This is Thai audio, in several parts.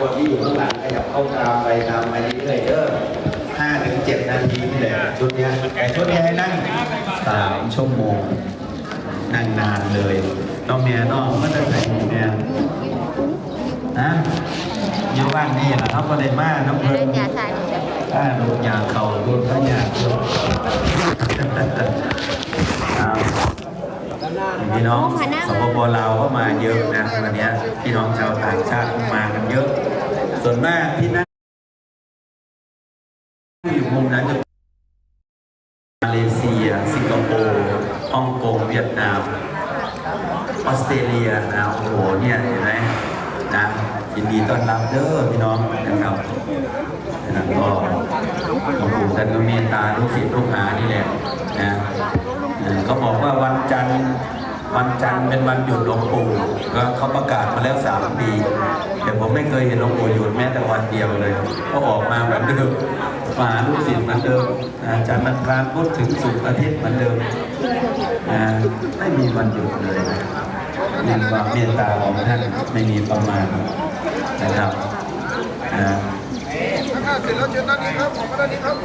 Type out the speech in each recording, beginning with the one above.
คนที่อยู่ข้างหลังขยับเข้าตามไปตามไปเรื่อยๆเด้อห้าถึงเจ็ดนาทีนี่แหละชุดเนี้ยแต่ชุดนี้ให้นั่งสามชั่วโมงนั่งนานเลยน้องเมียน้องมันจะใส่หมูเนี่ยนะอยู่บ้านนี่แหละครับก็ได้มากน้ำเพลิเล่นนยาชายเฉยถ้าดูยาเขาดูพระยาเขาเอา พี่น้องสปปลาวก็มาเยอะนะวันเนี้ยพี่น้องชาวต่างชาติก็มากันเยอะ ส่วนมากที่นั่งอยู่มุมนั้นจะมาเลเซีย สิงคโปร์ฮ่องกงเวียดนามออสเตรเลียนะโอ้โหเนี่ยเห็นไหมนะยินดีต้อนรับเด้อพี่น้องนะครับนะก็หลวงปู่ท่านก็เมตตาลูกศิษย์ลูกหานี่แหละนะเออเขาบอกว่าวันจันทร์ วันจันทร์เป็นวันหยุดหลวงปู่ก็เขาประกาศมาแล้วสามปี แต่ผมไม่เคยเห็นหลวงปู่หยุดแม้แต่วันเดียวเลย ก็ออกมาเหมือนเดิมมาลูกศิษย์เหมือนเดิมนะจันทร์อังคารพุธถึงศุกร์อาทิตย์เหมือนเดิมไม่มีวันหยุดเลยนะมีความเมตตาของท่านไม่มีประมาณนะครับ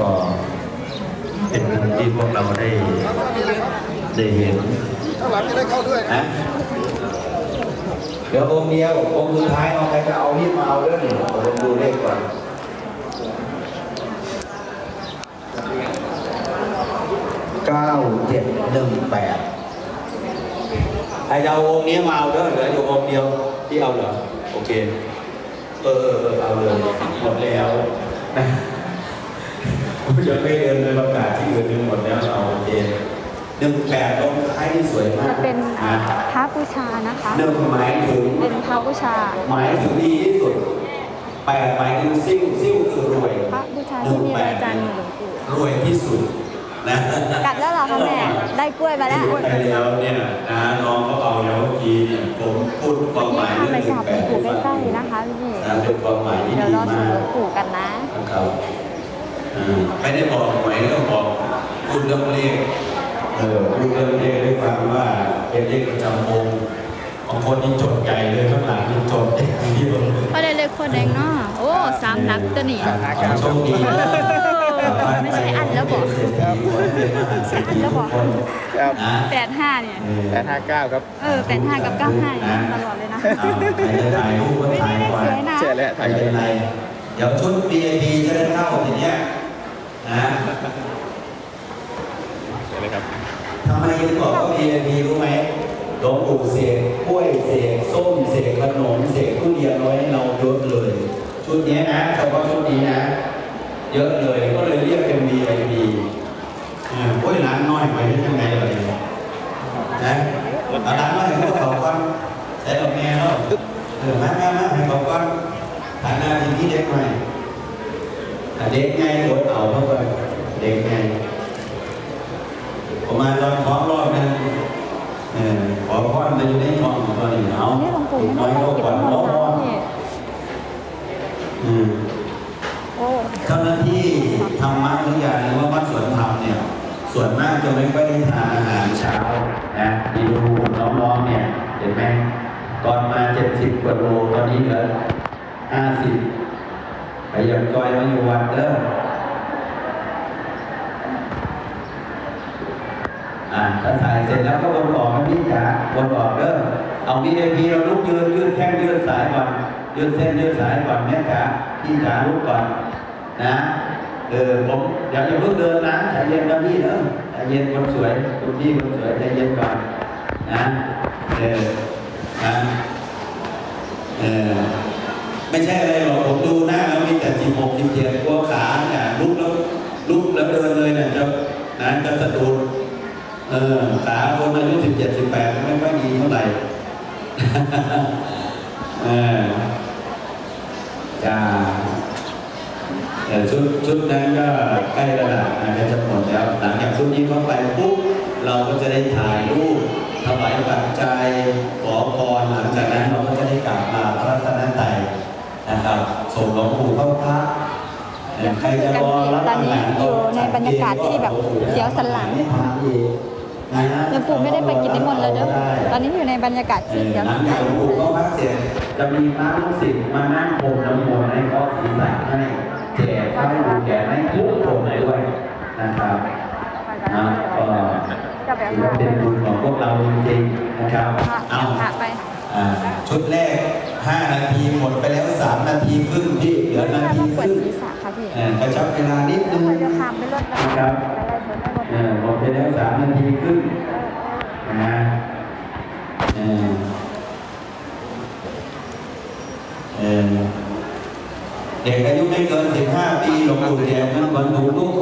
ก็เป็นที่พวกเราได้ ได้เห็นข้างหลังจะได้เข้าด้วยนะเดี๋ยวองค์เดียวองค์สุดท้ายเอาใครจะเอานี่มาเอาเรื่องนี้ผมดูเลขก่อนเก้าเจ็ดหนึ่งแปดใครจะเอาองค์นี้มาเอาเด้อเหลืออยู่องค์เดียวที่เอาเหรอโอเค เออเออเออเอาเลยหมดแล้วนะผมจะไม่เดินเลยประกาศที่อื่นหมดแล้วเอาโอเค หนึ่งแปดองค์ท้ายที่สวยๆมาจะกเป็นนะพระบูชานะคะ หนึ่งหมายถึง เป็นพระบูชา หมายถึงดีที่สุดแปดหมายถึงซิ่วซิ่วคือรวยพระบูชาหที่นึ่งมีแปราดยการหลวงปู่ รวยที่สุดนะกลับแล้วเหรอคะแม่ ได้กล้วยมาแล้วพูดไปแล้วเนี่ยนะน้องเขาเอาแล้วเมื่อกี้เนี่ยผมพูดความหมายนี่เรื่องค่ะหนึ่ไปงกราบหลแปวงดปู่ใกล้ๆนะคะพี่ นะเป็นความหมายที่เดี๋ยวดีรอถึมางหลกวงปู่กันนะ นะครับอ่าไม่ได้บอกหวยก็บอกพูดเรื่องเลข เออพูดเรื่องเลขให้ฟังว่าเป็นเลขประจำองค์บางคนนี่จดใหญ่เลยข้างหลังนี่จดเองที่บนก็ได้เลยคนแดงเนาะโอ้สามนักตัวนี้ขอโชคดีนะไม่ใช่อันแล้วบอกอันแล้วบอกครับนะแปดห้าเนี่ยแปดห้าเก้าครับ เออแปดห้ากับเก้าห้าเนี่ยตลอดเลยนะอ่าใครจะถ่ายรูปก็ถ่ายก่อนสวยนะเจอแล้วไม่เป็นไรเดี๋ยวชุด VIP จะได้เข้าทีเนี้ยนะเจอเลยครับ ทำไมถึงบอกว่า VIP รู้ไหมหลวงปู่เสกกล้วยเสกส้มเสกขนมเสกทุเรียนไว้ให้เราเยอะเลย ชุดนี้นะเฉพาะชุดนี้นะ เยอะเลยก็เลยเรียกเป็น VIP อ่าโอ้ยร้านน้อยไปได้ยังไงเลยนะร้านน้อยให้เขาก่อนใส่ดอกแม่เนาะเออมามามาให้เขาก่อนฐานะที่เด็กใหน่เด็กไงโดนเอาเข้าไปเอ่าถ้าถ่เสร็จแล้วก็วนออกนะพี่จ๋าวนออกเด้อเอาวีเอพีเราลุกยืนยืดแข้งยืดสายก่อนยืดเส้นยืดสายก่อนแม่จ๋าพี่จ๋าลุกก่อนนะเออผมเดี๋ยวอย่าเพิ่งเดินนะใจเย็นนะพี่เนอะใจเย็นคนสวยคุณพี่คนสวยใจเย็นก่อนนะเออนะเออไม่ใช่อะไรหรอกผมดูหน้าแล้วมีแต่สิบหกสิบเจ็ดกลัวขาเนี่ยลุกแล้วลุกแล้วเดินเลยเนี่ยจะนะจะสะดุด เออขาคนอายุสิบเจ็ดสิบแปดไม่ค่อยดีเท่าไหร่เออจ้าแต่ชุดชุดนั้นก็ใกล้ระดับนะครับจะหมดแล้ว หลังจากชุดนี้เข้าไปปุ๊บเราก็จะได้ถ่ายรูปถวายปัจจัยขอพรหลังจากนั้นเราก็จะได้กลับมาพระรัตนตรัยนะครับส่งหลวงปู่เข้าพักใครจะรอรับอาหารตอนนี้อยู่ในบรรยากาศที่แบบเสียวสันหลัง ยังปู่ไม่ได้ไปกินนิมนต์แล้วเนอะตอนนี้อยู่ในบรรยากาศที่เดี๋ยวหลังจากหลวงปู่ก็พักเสร็จจะมีพระลูกศิษย์มานั่งพรมน้ำมนต์ให้ก็ศีรษะให้แจกให้ดูแจกให้ทุกคนด้วยนะครับนะก็ถือว่าเป็นบุญของพวกเราจริงๆนะครับเอาชุดแรก 5 นาทีหมดไปแล้ว 3 นาทีครึ่งที่เหลือนาทีครึ่งกระชับเวลานิดนึงนะครับ หมดไปแล้วสามนาทีครึ่งนะเออเออเด็กอายุไม่เกิน15ปีหลวงปู่แจกเงินขวัญถุงทุกค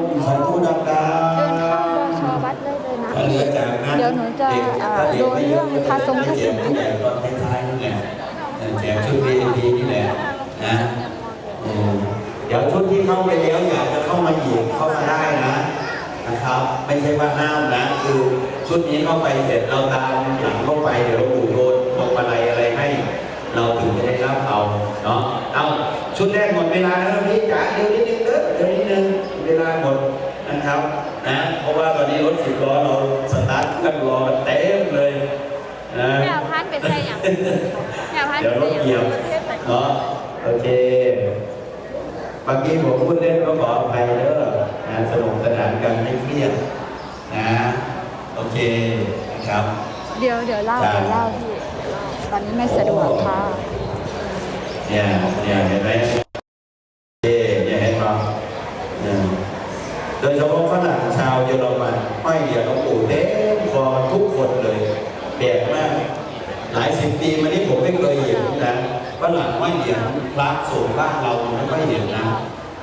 นสาธุดังเดินเข้าบชวัดเลยเลยนะๆถ้าเหลือจากนั้นเดี๋ยวหนูจะด็กเอ่อดูเรื่องพาทรงพาแจสิกนผู้ใหญ่ตอนท้ายๆนั่นแหละเออแจกชุด VIP นี่แหละนะ ใช่ว่าห้ามนะคือชุดนี้เข้าไปเสร็จเราตามหลังเข้าไปเดี๋ยวเราปู่โยนพวงมาลัยอะไรให้ เราถึงจะได้รับเอาเนาะเอาชุดแรกหมดเวลาแล้วพี่จ๋าเดี๋ยวนิดนึงเด้อเดี๋ยวนิดนึงเวลาหมดนะครับนะเพราะว่าตอนนี้รถสิบล้อเราสตาร์ทเครื่องรอเต็มเลยนะแมวพันเป็นใช่ยังแมวพันเดี๋ยวเป็นรใช่ถยังเหยียบเนาะโอเคเมื่อกี้ผมพูดเล่นก็ขออภัยเด้อนะสนุกสนานกันไม่เครียด นะ โอเคนะครับ เดี๋ยวเดี๋ยวเล่าเดี๋ยวเล่าพี่ตอนนี้ไม่สะดวกค่ะเนี่ยเนี่ยเห็นไหมเอ๊ะเนี่ยเห็นปะเนี่ยโดยเฉพาะฝรั่งชาวเยอรมันห้อยเหรียญหลวงปู่เต็มคอทุกคนเลยแปลกมาก หลายสิบปีมานี้ผมไม่เคยเห็นนะฝรั่งห้อยเหรียญพระส่งบ้านเราไม่ค่อยเห็นนะ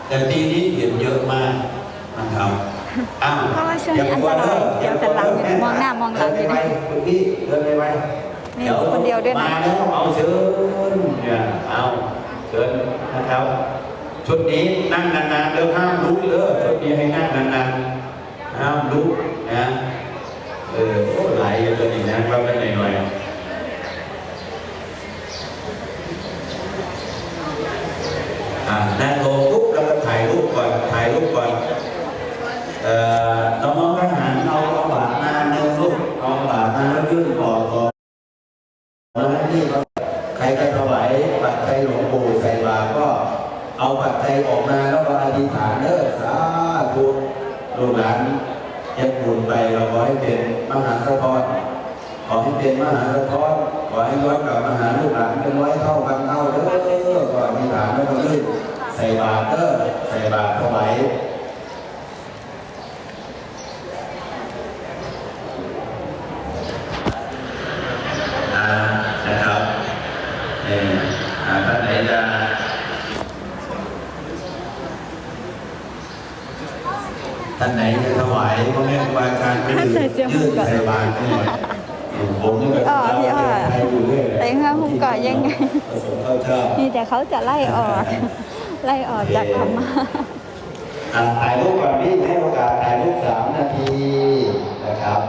แต่ปีนี้เห็นเยอะมากนะครับ อ้าวเพราะว่าช่วงนี้อันตรายเดี๋ยวจะหลังอยู่มองหน้ามองหลังอยู่เดินะนไปคุณพี่เดินไปไปนี่คนเดียวด้วยนะ มาแล้วเอาเชิญเนี่ยเอาเชิญนะครับ ชุดนี้นั่งนานๆเดี๋ยวห้ามลุกเด้อชุดนี้ให้นั่งนานๆห้ามลุกนะเออโอ้ไหลอยู่ตัวนี้นะว่ากันหน่อยๆอะนั่งลงปุ๊บแล้วก็ถ่ายรูปก่อนถ่ายรูปก่อนเอ่อ น้องๆทหารเอาเอาบาดมาเดินลูกเอาบาดมาแล้วยื่นก่อก่อนมาที่ใครก็ถวายปัจจัยหลวงปู่ใส่บาตรก็เอาปัจจัยออกมาแล้วก็อธิษฐานเด้อสาธุลูกหลานยังบุญไปเราขอให้เป็นมหาสะท้อนขอให้เป็นมหาสะท้อนขอให้ย้อนกลับมาหาลูกหลานเป็นร้อยเท่าพันเท่าเด้อก็อธิษฐานแล้วก็ลื่นใส่บาตรเด้อใส่บาตรถวาย อ่านะครับเอออ่าท่านไหนจะท่านไหนจะถวายพระแม่ครูบาอาจารย์ไปดื่ม ใส่เสื้อหุ้ ยื ม ด ก่อน ใส่บาตรให้หน่อยเออ ผมก็พี่อ้อพี่อ้อใครอยู่รื่อยแต่งเสื้อหุ้มก่อนยังไง นี่แต่เขาจะไล่ออก ไล่ออกจากธรรมะถ่ายรูปก่อนพี่ให้โอกาสถ่ายรูปสามนาทีนะครับ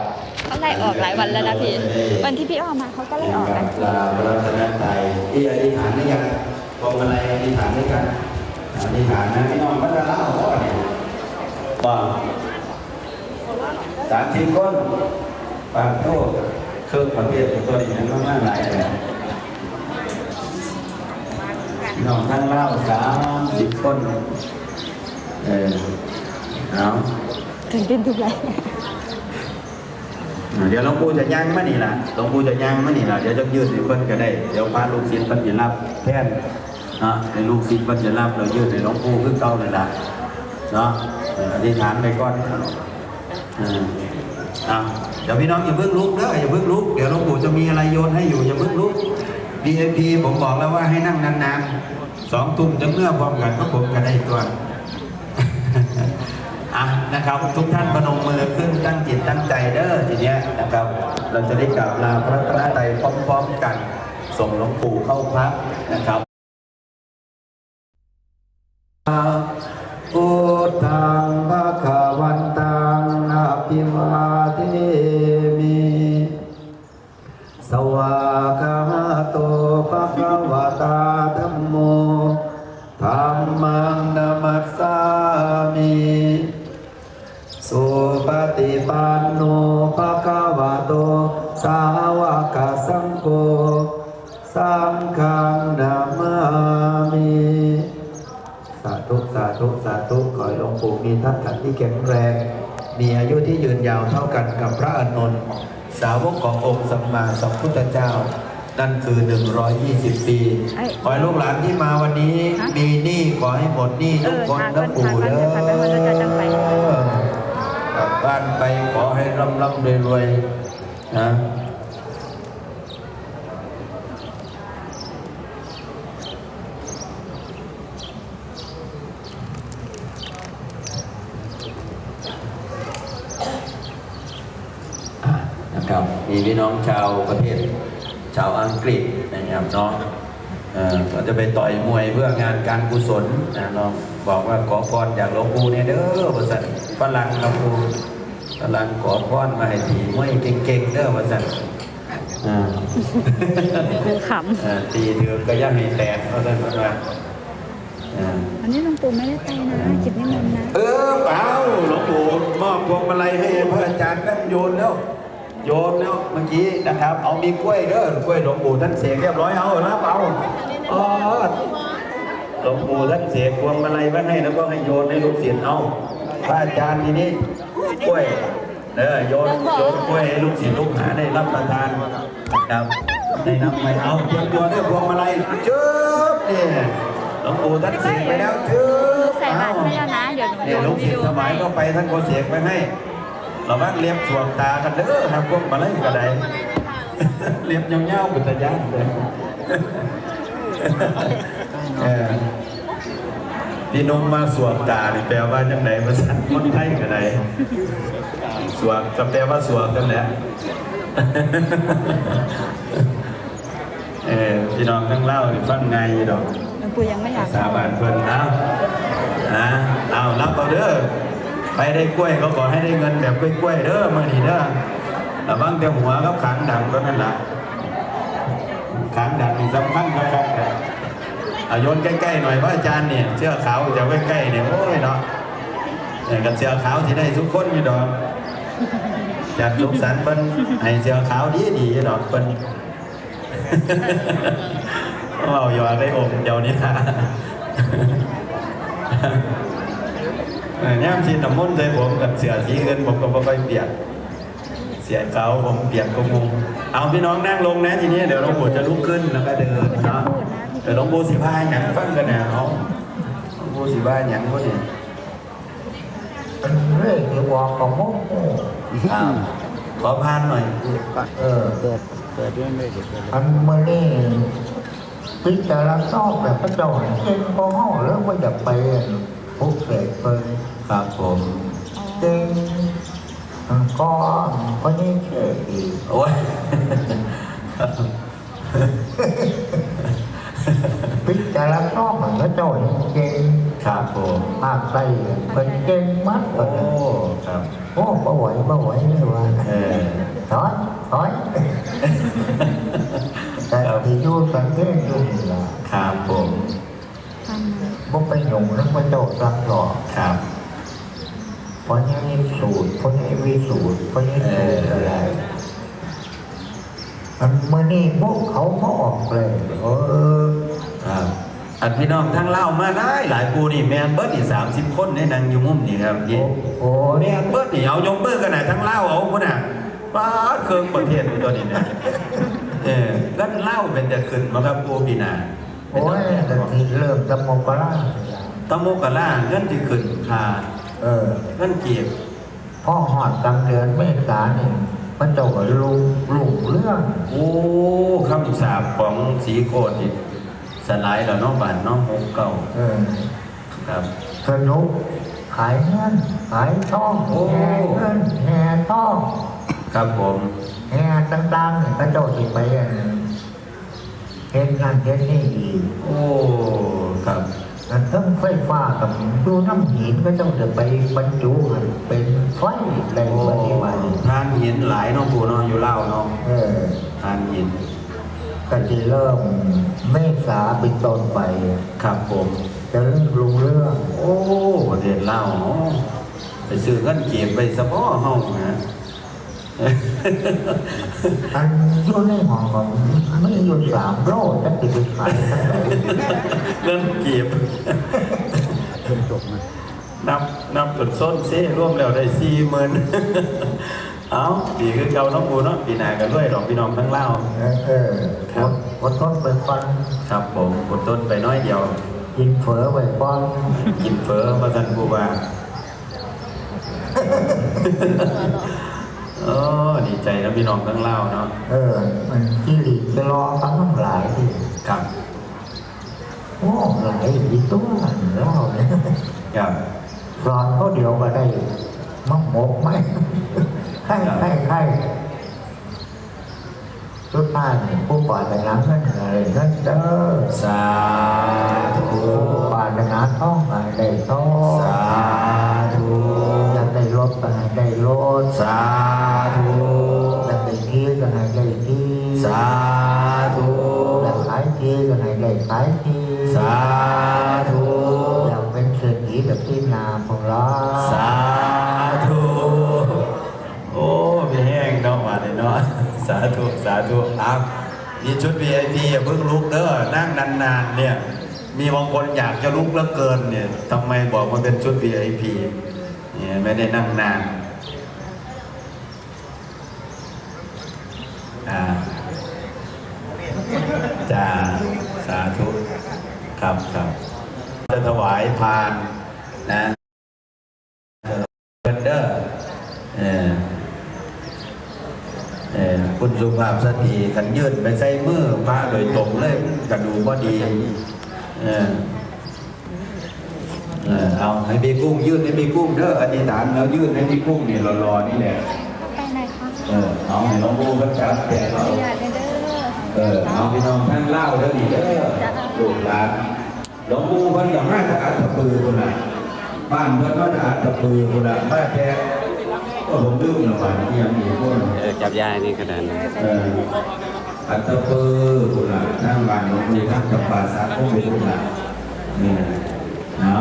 เขาไล่ออกหลายวันแล้วนะพี่ วันที่พี่อ้อมาเขาก็ไล่ออกกันลาพระรัตนตรัยที่อธิษฐานด้วยกันพวงมาลัยอธิษฐานด้วยกันอธิษฐานนะพี่น้องก็จะเล่าว่าเนี่ยว่าสามสิบคน ปางโทษเครื่องประเภทตัวนี้มันมากหลายเลยพี่น้องทั้งเล่าสามสิบคนเออเอาถึงเต้นทุกไรเดี๋ยวหลวงปู่จะย่างมานี่ล่ะหลวงปู่จะย่างมานี่ล่ะเดี๋ยวจะยืดให้เพิ่นก็ได้ เดี๋ยวพาลูกศิษย์เพิ่นจะรับแทนเนาะให้ลูกศิษย์เพิ่นจะรับเรายืดให้หลวงปู่คือเก่านั่นล่ะเนาะเอออธิษฐานไปก่อนเอออะ เดี๋ยวพี่น้องอย่าเพิ่งลุกเด้ออย่าเพิ่งลุกเดี๋ยวหลวงปู่จะมีอะไรโยนให้อยู่อย่าเพิ่งลุก VIP ผมบอกแล้วว่าให้นั่งนานๆสองทุ่มจะเมื่อพร้อมกันก็ผมก็ได้ตัวอะนะครับทุกท่านพนมมือขึ้นตั้งจิตตั้งใจเด้อทีเนี้ยนะครับ เราจะได้กราบลาพระรัตนตรัยพร้อมๆกัน ส่งหลวงปู่เข้าพักนะครับพุทธังภะคะวัน ภะคะวะตาธัมโมธัมมังนามัสสามิสุปฏิปันโนภะคะวะโต สาวกสังโฆ สังฆังนามามิ สาธุ สาธุ สาธุ ขอให้หลวงปู่มีท่านขันธ์ที่แข็งแรง มีอายุที่ยืนยาวเท่ากันกับพระอานนท์สาวกขององค์สัมมาสัมพุทธเจ้า นั่นคือ 120 ปีเอ้ยขอให้ลูกหลานที่มาวันนี้ฮะมีหนี้ขอให้หมดหนี้ทุกคนเออนะปู่หาเด้เงินหาเงินเดี๋ยวพาไปวันเราจะจังไปอกลับบ้านไปขอให้ร่ำร่ำรวยรวยๆนะนะครับมีพี่น้องชาวประเทศ ชาวอังกฤษนะครับเนาะเอ่อก็จะไปต่อยมวยเพื่องานการกุศลนะเนาะบอกว่าขอพรจากหลวงปู่เนี่ยเด้อบริษัทฝรั่งหลวงปู่ฝรั่งขอพรมาให้ตีมวยเก่งๆเด้อบริษัทอ่าขอ่าตีเถือกก็ย่าให้แตกเขาได้มาอ่าำวันนี้หลวงปู่ไม่ได้ไปนะจิตนิมนต์นะ เออเปล่าหลวงปู่มอบพวงมาลัยให้พระอาจารย์นั่นโยนแล้ว โยนแล้วเมื่อกี้นะครับ เอามีกล้วยเด้อกล้วยหลวงปู่ท่านเสกเรียบร้อยเอารับเอาอ๋อหลวงปู่ท่านเสกพวงมาลัยไว้ให้แล้วก็ให้โยนให้ลูกศิษย์เอาพระอาจารย์ทีนี้กล้วยเออโยนโยนกล้วยให้ลูกศิษย์ลูกหาได้รับประทานครับได้นำไปเอาเตรียมตัวด้วยพวงมาลัยจึ๊บเนี่ยหลวงปู่ท่านเสกไปแล้วจึ๊บใส่บาตรให้แล้วนะเดี๋ยวหนูเนี่ยโยนลูกวิศิษดีย์โอสมัยให้ก็ไปท่านก็เสกไปให้ เราบ้างเลียบสวงตากันเด้อทำพวกมาเลยก็ได้เลียบยาวๆเป็นตะยานเลยเออพี่นุ่มมาสวงตานี่แปลว่าจังไหนภาษาคนไทยก็ได้สวงก็แปลว่าสวงกันแหละเออพี่น้องทั้งเล่านี่ฟังไงอยู่ดอกหลวงปู่ยังไม่อยากสาบานเพิ่นเอานะเอารับเอาเด้อ ไปได้กล้วยเขาขอให้ได้เงินแบบกล้วยๆเด้อมานี่เด้อระวังแต่หัวกับขางดังก็นั่นแหละขางดังนี่สำคัญครับเอาโยนใกล้ๆหน่อยพระอาจารย์เนี่ยเสื้อขาวจะใกล้ๆเนี่ยโอ้ยเนาะเนี่ยกับเสื้อขาวที่ได้ทุกคนอยู่ดอกจากสุขสันต์เพิ่นให้เสื้อขาวดีๆดอกเพิ่นเราอย่าได้อมเดี๋ยวนี้นะ ย่ามชีน้ำมันต์ใส่ผมกับเสือสีเงินผมก็ไม่ค่อยเปียกเสียเกาผมเปียกก็มุงเอาพี่น้องนั่งลงนะทีนี้เดี๋ยวหลวงปู่จะลุกขึ้นแล้วก็เดินเนาะเดี๋ยวหลวงปู่สิพาหยังฟังกันนะเอาหลวงปู่สิพาหยังก็เนี่ยเป็นเรื่องที่บอกกับมุกครับขอพานหน่อยเออเปิดเปิดเรื่องเลยเดี๋ยวเปิดอันมื่อนี่พิจารณาชอบแบบพระเจ้าเองก็ห้อเรื่องว่าจะไปพุกเสกไป ครับผมเจงก็ก็นี่เชื่ออีกโอ้ยพิจารณาชอบมันพระเจ้าเจงครับผมภาคใต้เป็นเจงมัดเลโอ้ยครับโอ้บ่ไหวบ่ไหวนี่ว่าเออถอยถอยแต่ที่อยู่สังเกตอยู่นี่ล่ะครับผมฟังนะบ่ไปหนุ่มแล้วพระเจ้ารักหรอกครับ เพราะนี่สูตรเพราะนี่วิสูตรเพราะนี่สูตรอะไรมันเมื่อนี่พวกเขาเขาออกเลยเออครับอันพี่น้องทั้งเล่ามาได้หลายปูนี่แมนเบิร์ดนี่สามสิบคนในนางอยู่มุมนี่ครับโอ้ยี่โอ้แมเนี่ยนเบิร์ดนี่เอายกเบิร์กันนะทั้งเล่าเอาคนน่ะป้าดเครื่องประเทศตัวนี้เนี่ยเออก็เล่าเป็นจะขึ้นมาครับปูปีหนาโอ้ยแต่ที่เริ่มจะมกราตะโมกกะล่าเงินที่ขึ้นคา เออเงินเกียบพ่อหอดกลางเดือนเมษาเนี่ยมันเจะว่าลุงลุงเรื่อง โอ้คำสาปของสีโคตรนี่สลายแล้วเน้องบ้านเน้องหกเก่าเออครับ สนุกขายเงินขายทองโอ้ แห่เงินแห่ทองครับผมแห่ต่างๆเนี่ยพระเจ้าสิไปอันเห็นนั่นเห็นนี่อีก โอ้ครับ อันทั้งไฟฟ้ากับดูน้ำหินก็ต้องจะไปบรรจุเป็นไฟในโอ้ปฏิบัติทานหินหลายเน้องปูเนาะอยู่เล่าวเนาะเออทานหินก็จะเริ่มเมษาเป็นต้นไปครับผมจะเริ่มรู้เรื่อง โอ้ประเทศลาวอ๋อไปซื้อเงินเก็บไปสะพ่อเฮานะอันอยู่ในห้องของไม่อยู่สามโลจะติดไปขาย ทั้งหมดเงินเก็บเพิ่งจบมานับนับจนส้นเซ่ร่วมแล้วได้สี่หมื่นเอาดีขึ้นเก่าน้องปูเนาะปีหน้ากันด้วยดอกพี่น้องทั้งเล่าวเออเออครับอดทนไปฟันครับผมกดต้นไปน้อยเดียว กินเฝอไปฟันกินเฟอมาสันปูว่าโอ้ดีใจนะพี่น้องทั้งเล่าวเนาะเออมันที่หลีกจะรอฟังทั้งหลายที่ครับ โอ้หลายอีกตัวเล่าเนี่ยครับสอนเขาเดียวก็ได้มักหมกไหมไข่ไข่ไข่สุดท้ายนี่ผู้ปรารถนาเงินอะไรเงินเด้อสาธุผู้ปรารถนาท้องอะไรได้ท้องสาธุอยากได้รถก็ให้ได้รถสา สาธุสาธุอ้าวนี่ชุด VIP อย่าเพิ่งลุกเด้อนั่งนานๆ เนี่ย มีบางคนอยากจะลุกแล้วเกินเนี่ยทำไมบอกว่าเป็นชุด VIP เนี่ยไม่ได้นั่งนานอ่าจ้าสาธุครับครับจะถวายพานนะเบนเดอร์เออเออ คุณสุภาพสตรีขันยืดไปใส่มือพระโดยตรงเลยกระดูกก็ดีเออเออเอาให้พี่กุ้งยืดให้พี่กุ้งเด้ออธิษฐานแล้วยืดให้พี่กุ้งนี่รอๆนี่แหละไปไหนคะเออเอาให้น้องบูก็จับแกเราอยากเด้อเออเอาพี่น้องท่านเล่าเด้อดีเด้อลูกหลานหลวงปู่เพิ่นกับมาจากอัตตปือคนน่ะบ้านเพิ่นก็จากอัตตปือคนน่ะบ้านแท้ ก็ผมดื้อหน่อยนี่ยังมีคนเออจับยานี่ขนาดนั้นเอออัตตปือคนน่ะทางบ้านหลวงปู่ทางกับป่าสาธุเป็นคนน่ะนี่เอา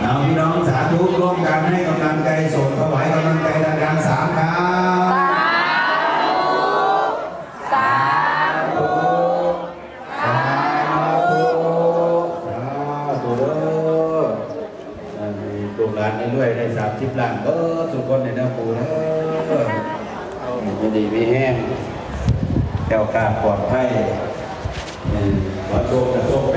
เอาพี่น้องสาธุร่วมกันให้กำลังใจส่งถวายกำลังใจดังๆสามครั้งสาธุสาธุสาธุเด้ออันนี้ลูกหลานได้ด้วยได้สามสิบล้านเออ ดีไม่แห้งแก้วกาดปลอดภัยเออขอโชคจะโชคไป